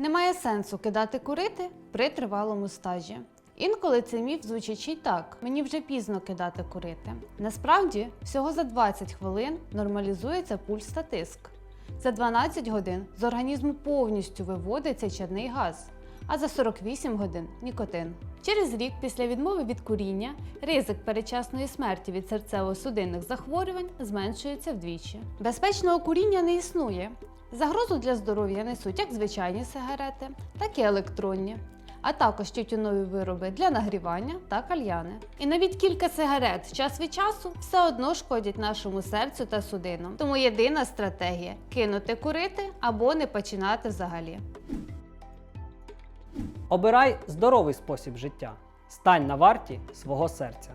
Немає сенсу кидати курити при тривалому стажі. Інколи цей міф звучить й так: мені вже пізно кидати курити. Насправді, всього за 20 хвилин нормалізується пульс та тиск. За 12 годин з організму повністю виводиться чадний газ, а за 48 годин нікотин. Через рік після відмови від куріння ризик передчасної смерті від серцево-судинних захворювань зменшується вдвічі. Безпечного куріння не існує. Загрозу для здоров'я несуть як звичайні сигарети, так і електронні, а також тютюнові вироби для нагрівання та кальяни. І навіть кілька сигарет час від часу все одно шкодять нашому серцю та судинам. Тому єдина стратегія кинути курити або не починати взагалі. Обирай здоровий спосіб життя. Стань на варті свого серця.